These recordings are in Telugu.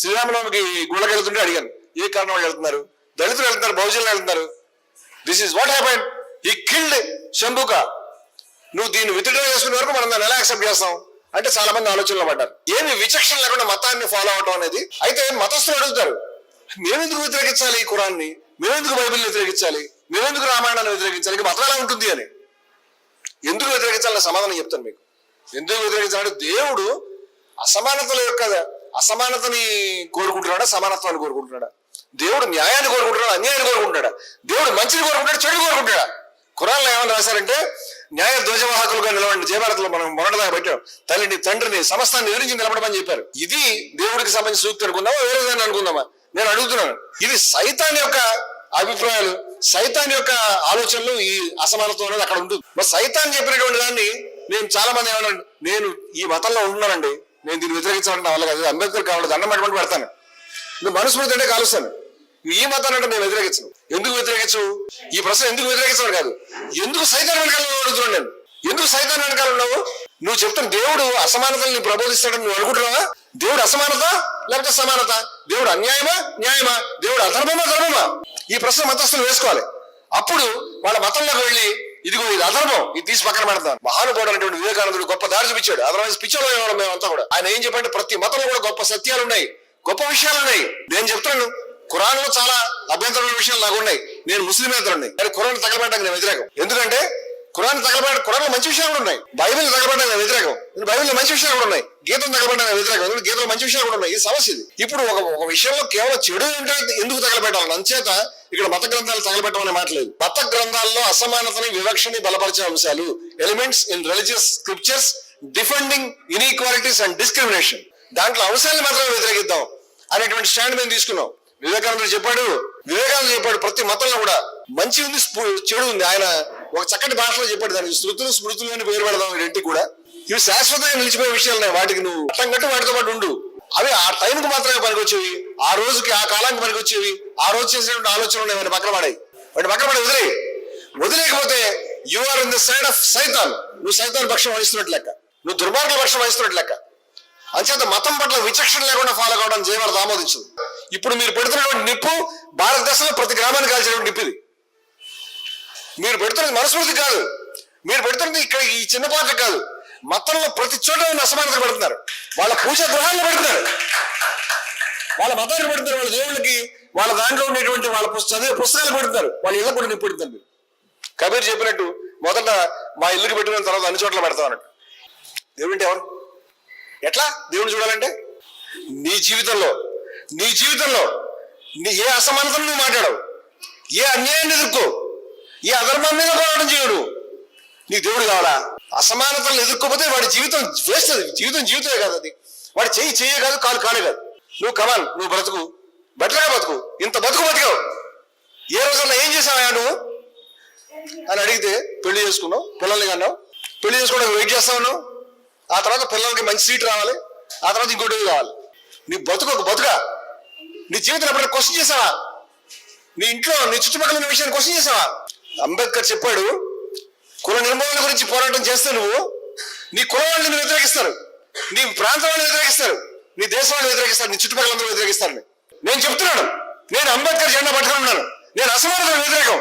శ్రీరామనవమికి గుళ్ళకి వెళ్తుంటే అడిగాను ఏ కారణం వాళ్ళు వెళ్తున్నారు? దళితులు వెళ్తున్నారు బహుజనులు వెళ్తున్నారు? దిస్ ఇస్ వాట్ హ్యాపెన్ ఈ కిల్డ్ శంభుక నువ్వు దీన్ని విత్డ్రా చేసుకునే వరకు మనం దాన్ని ఎలా యాక్సెప్ట్ చేస్తాం? అంటే చాలా మంది ఆలోచనలో పడ్డారు. ఏమి విచక్షణ లేకుండా మతాన్ని ఫాలో అవడం అనేది? అయితే మతస్థులు అడుగుతారు మేమెందుకు వ్యతిరేకించాలి ఈ కురాన్ని మేమెందుకు బైబిల్ని వ్యతిరేకించాలి? మేమెందుకు రామాయణాన్ని వ్యతిరేకించాలి? ఇక మతం ఎలా ఉంటుంది అని. ఎందుకు వ్యతిరేకించాలని సమాధానం చెప్తాను మీకు. ఎందుకు వ్యతిరేకించాలంటే దేవుడు అసమానతల యొక్క అసమానతని కోరుకుంటున్నాడా సమానత్వాన్ని కోరుకుంటున్నాడా? దేవుడు న్యాయాన్ని కోరుకుంటున్నాడా అన్యాయాన్ని కోరుకుంటున్నాడా? దేవుడు మంచిని కోరుకుంటాడా చెడు కోరుకుంటాడా కురాల్లో ఏమని రాశారంటే న్యాయ ధ్వజవాహకులుగా నిలవండి జయభారత్లో మనం మొదటిదాకా పెట్టాం. తల్లిని తండ్రిని సమస్తాన్ని ఎదిరించి నిలబడమని చెప్పారు. ఇది దేవుడికి సంబంధించి సూక్తి అనుకుందామా వేరే దాన్ని అనుకుందామా? నేను అడుగుతున్నాను. ఇది సైతాన్ యొక్క అభిప్రాయాలు సైతాన్ యొక్క ఆలోచనలు ఈ అసమానత్వం అనేది అక్కడ ఉంటుంది. మరి సైతాన్ చెప్పినటువంటి దాన్ని నేను చాలా మంది ఏమన్నా నేను ఈ మతంలో ఉంటున్నానండి. నేను దీన్ని వ్యతిరేకించాలంటే నా వల్ల కాదు. అంబేద్కర్ కావాలి దండం పట్టుబడి పెడతాను. నువ్వు మనస్మృతి అంటే కాలుస్తాను. ఈ మతాన్ని అంటే నేను వ్యతిరేకించను. ఎందుకు వ్యతిరేకించు? ఈ ప్రశ్న ఎందుకు వ్యతిరేకించడం కాదు. ఎందుకు సైతాన్ని వెనకాల అడుగుతున్నాను నేను? ఎందుకు సైతాన్ని వెనకాల ఉన్నావు? నువ్వు చెప్తున్న దేవుడు అసమానతల్ని ప్రబోధిస్తాడని నువ్వు అనుకుంటున్నావా? దేవుడు అసమానత లేకపోతే సమానత దేవుడు అన్యాయమా? న్యాయమా? దేవుడు అధర్మమా? ధర్మమా? ఈ ప్రశ్న మతస్థులు వేసుకోవాలి. అప్పుడు వాళ్ళ మతంలోకి వెళ్ళి ఇదిగో ఇది అధర్మం. ఇది తీసి పక్కన పెడతాను. మహానుభావుడు అనేటువంటి వివేకానందుడు గొప్ప దారి చూపించాడు. అదర్వైజ్ పిచ్చోలో మేమంతా కూడా. ఆయన ఏం చెప్పంటే ప్రతి మతంలో కూడా గొప్ప సత్యాలు ఉన్నాయి. గొప్ప విషయాలు ఉన్నాయి. నేను చెప్తున్నాను. ఖురాన్లో చాలా అభ్యంతరమైన విషయాలు నాకు ఉన్నాయి. నేను ముస్లిం ఉన్నాయి. కానీ ఖురాన్ తగలబెట్టడానికి నేను వ్యతిరేకం. ఎందుకంటే కురాన్ తగలబడ ఖురాన్లో మంచి విషయాలు కూడా ఉన్నాయి. బైబిల్ తగలబెట్టడానికి వ్యతిరేకం. బైబిల్ మంచి విషయాలు కూడా ఉన్నాయి. గీతం తగలబెట్టడానికి వ్యతిరేకం. ఎందుకంటే గీతలో మంచి విషయాలు కూడా ఉన్నాయి. ఇది సమస్య ఇది. ఇప్పుడు ఒక ఒక విషయంలో కేవలం చెడు ఉంటే ఎందుకు తగలబెట్టాలి? అంచేత ఇక్కడ మత గ్రంథాలు తగలబెట్టమనే మాట లేదు. మత గ్రంథాల్లో అసమానతని వివక్షని బలపరిచే అంశాలు elements in religious scriptures defending inequalities and discrimination. దాంట్లో అంశాలను మాత్రమే వ్యతిరేకిద్దాం అనేటువంటి స్టాండ్ మేము తీసుకున్నాం. వివేకానందుడు చెప్పాడు. వివేకానందుడు చెప్పాడు ప్రతి మతంలో కూడా మంచి ఉంది చెడు ఉంది. ఆయన ఒక చక్కటి భాషలో చెప్పాడు దానికి. శృతులు స్మృతులు అని పేరు పెడదాం రెడ్డి కూడా. ఇవి శాశ్వతంగా నిలిచిపోయే విషయాలు ఉన్నాయి. వాటికి నువ్వు అర్థం కట్టి వాటితో పాటు ఉండు. అవి ఆ టైంకి మాత్రమే పనికొచ్చేవి. ఆ రోజుకి ఆ కాలానికి పనికొచ్చేవి. ఆ రోజు చేసినటువంటి ఆలోచనలు ఉన్నాయి. వాటి పక్కన పడాయి. వాటి పక్కన పడే వదిలే వదిలేకపోతే you are in the side of సైతాన్ నువ్వు సైతాన్ పక్షం వహిస్తున్నట్టు లెక్క. నువ్వు దుర్మార్గుల పక్షం వహిస్తున్నట్టు లెక్క. అంచేత మతం పట్ల విచక్షణ లేకుండా ఫాలో కావడం జయవారత ఆమోదించదు. ఇప్పుడు మీరు పెడుతున్నటువంటి నిప్పు భారతదేశంలో ప్రతి గ్రామానికి కాల్చినటువంటి నిప్పు ఇది. మీరు పెడుతున్నది మనస్మృతి కాదు. మీరు పెడుతున్నది ఇక్కడ ఈ చిన్న పాత్ర కాదు. మతంలో ప్రతి చోట అసమానత పెడుతున్నారు. వాళ్ళ పూజ గృహాలను పెడుతున్నారు. వాళ్ళ మతాన్ని పెడుతున్నారు. వాళ్ళ దేవుళ్ళకి వాళ్ళ దాంట్లో ఉండేటువంటి వాళ్ళ చదివే పుస్తకాలు పెడుతున్నారు. వాళ్ళ ఇళ్ళ కూడా నిప్పు మీరు. కబీర్ చెప్పినట్టు మొదట మా ఇల్లుకి పెట్టిన తర్వాత అన్ని చోట్ల పెడతాం అన్నట్టు. దేవుడు ఎవరు? ఎట్లా? దేవుడిని చూడాలంటే? నీ జీవితంలో నీ జీవితంలో నీ ఏ అసమానతను నువ్వు మాట్లాడవు. ఏ అన్యాయాన్ని ఎదుర్కో. ఏ అధర్మం మీద పోరాటం చేయడు. నీకు దేవుడు కావాలా? అసమానతలను ఎదుర్కోపోతే వాడి జీవితం వేస్ట్ జీవితం జీవితమే కాదు అది. వాడు చెయ్యి చెయ్యే కాదు కాలు కాలే కాదు. నువ్వు కమాన్ నువ్వు బ్రతుకు. బెటర్గా బతుకు. ఇంత బతుకు బతికావు. ఏ రోజుల్లో ఏం చేసావా నువ్వు? అని అడిగితే పెళ్ళి చేసుకున్నావు పిల్లల్ని కన్నావు. పెళ్ళి చేసుకోవడానికి వెయిట్ చేస్తా ఉన్నావు ఆ తర్వాత పిల్లలకి మంచి సీట్ రావాలి. ఆ తర్వాత ఇంకోటి కావాలి. నీ బతుకు ఒక బతుక? నీ జీవితం ఎప్పుడైనా క్వశ్చన్ చేసావా? నీ ఇంట్లో నీ చుట్టుపక్కల విషయాన్ని క్వశ్చన్ చేసావా? అంబేద్కర్ చెప్పాడు కుల నిర్మూలన గురించి పోరాటం చేస్తే నువ్వు నీ కుల వాళ్ళని వ్యతిరేకిస్తారు నీ ప్రాంతం వాళ్ళని వ్యతిరేకిస్తారు నీ దేశం వాళ్ళని వ్యతిరేకిస్తారు నీ చుట్టుపక్కల అందరూ వ్యతిరేకిస్తారు. నేను చెప్తున్నాను నేను అంబేద్కర్ జెండా పట్టుకుని ఉన్నాను నేను అసమానత వ్యతిరేకం.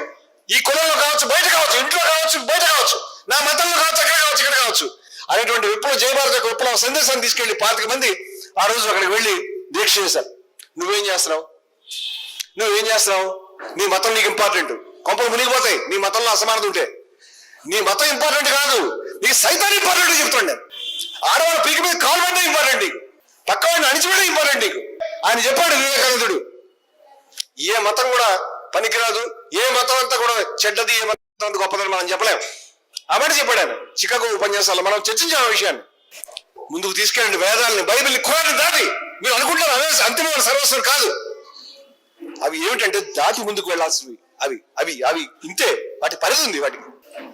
ఈ కులంలో కావచ్చు బయట కావచ్చు ఇంట్లో కావచ్చు బయట కావచ్చు నా మతంలో కావచ్చు అక్కడ కావచ్చు ఇక్కడ కావచ్చు. అనేటువంటి విప్లవ జయభారత యొక్క విప్లవ సందేశాన్ని తీసుకెళ్ళి పాతిక మంది ఆ రోజు అక్కడికి వెళ్ళి దీక్ష చేశారు. నువ్వేం చేస్తున్నావు? నువ్వేం చేస్తున్నావు? నీ మతం నీకు ఇంపార్టెంట్ కొంపలు మునిగిపోతాయి. నీ మతంలో అసమానత ఉంటే. నీ మతం ఇంపార్టెంట్ కాదు. నీ సైతాన్ ఇంపార్టెంట్ చెప్తాను నేను. ఆడవాళ్ళ పీకి మీద కాలు పడ్డా ఇంపార్టెంట్ నీకు. పక్క వాడిని అణిచివేయడం ఇంపార్టెంట్ నీకు. ఆయన చెప్పాడు వివేకానందుడు. ఏ మతం కూడా పనికిరాదు. ఏ మతం అంతా కూడా చెడ్డది ఏ మతం అంత గొప్పదని మనం చెప్పలేం. ఆ చెప్పాడు ఆయన. చికాగో ఉపన్యాసాలు మనం చర్చించాం ఆ విషయాన్ని. ముందుకు తీసుకెళ్ళండి వేదాలని. బైబిల్ని కురాన్ని దాటి. మీరు అనుకుంటారు అవే అంతిమమైన సర్వస్వం కాదు. అవి ఏమిటంటే దాటి ముందుకు వెళ్ళాల్సినవి. అవి అవి అవి ఇంతే. వాటి పరిధి ఉంది వాటికి.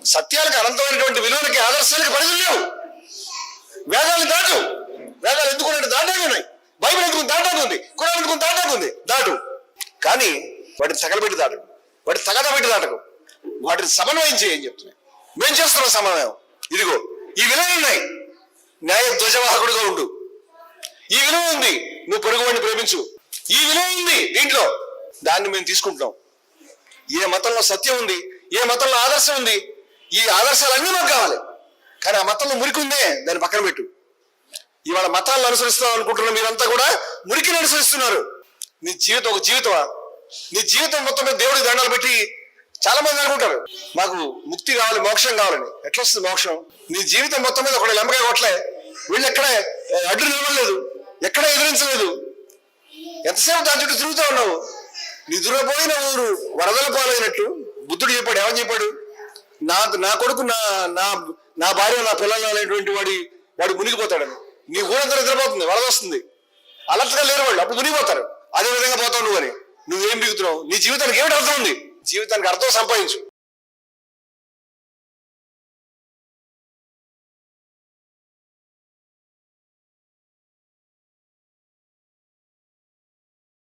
సత్యాలకు అనంతమైనటువంటి విలువలకి ఆదర్శాలకి పరిధులు లేవు. వేదాలను దాటు. వేదాలు ఎందుకు అంటే ఉన్నాయి. బైబిల్ ఎందుకు దాటాకు ఉంది? కురాన్ ఎందుకు దాటాకు ఉంది? దాటు. కానీ వాటిని తగలబెట్టి దాటకు. వాటిని తగలబెట్టి దాటకు. వాటిని సమన్వయం చేయని చెప్తున్నాయి. మేము చేస్తున్నాం సమన్వయం. ఇదిగో ఈ విలువలు ఉన్నాయి. న్యాయ ధ్వజవాహకుడుగా ఉండు. ఈ విలువ ఉంది. నువ్వు పొరుగువాడిని ప్రేమించు. ఈ విలువ ఉంది దీంట్లో. దాన్ని మేము తీసుకుంటున్నాం. ఏ మతంలో సత్యం ఉంది ఏ మతంలో ఆదర్శం ఉంది ఈ ఆదర్శాలన్నీ మాకు కావాలి. కానీ ఆ మతంలో మురికి ఉందే దాన్ని పక్కన పెట్టు. ఇవాళ మతాలను అనుసరిస్తాం అనుకుంటున్న మీరంతా కూడా మురికిని అనుసరిస్తున్నారు. నీ జీవితం ఒక జీవితమా? నీ జీవితం మొత్తం మీద దేవుడికి దండాలు పెట్టి చాలా మంది అనుకుంటారు. మాకు ముక్తి కావాలి మోక్షం కావాలని. ఎట్లా వస్తుంది మోక్షం? నీ జీవితం మొత్తం మీద ఒకటి లెంబకాయ కొట్టలే వీళ్ళు ఎక్కడే అడ్డు నిలవలేదు ఎక్కడ ఎదిరించలేదు. ఎంతసేపు దాని చుట్టూ తిరుగుతూ ఉన్నావు? నిద్రపోయిన ఊరు వరదల పాలైనట్టు బుద్ధుడు చెప్పాడు. ఏమని చెప్పాడు? నా నా కొడుకు నా నా నా భార్య నా పిల్లలు అనేటువంటి వాడి వాడు మునిగిపోతాడని నీ ఊరంతా నిద్రపోతుంది? వరద వస్తుంది. అలర్ట్గా లేరు వాళ్ళు అప్పుడు మునిగిపోతారు. అదే విధంగా పోతావు నువ్వు అని. నువ్వేం బిగుతున్నావు? నీ జీవితానికి ఏమిటి అర్థం ఉంది? జీవితానికి అర్థం సంపాదించు.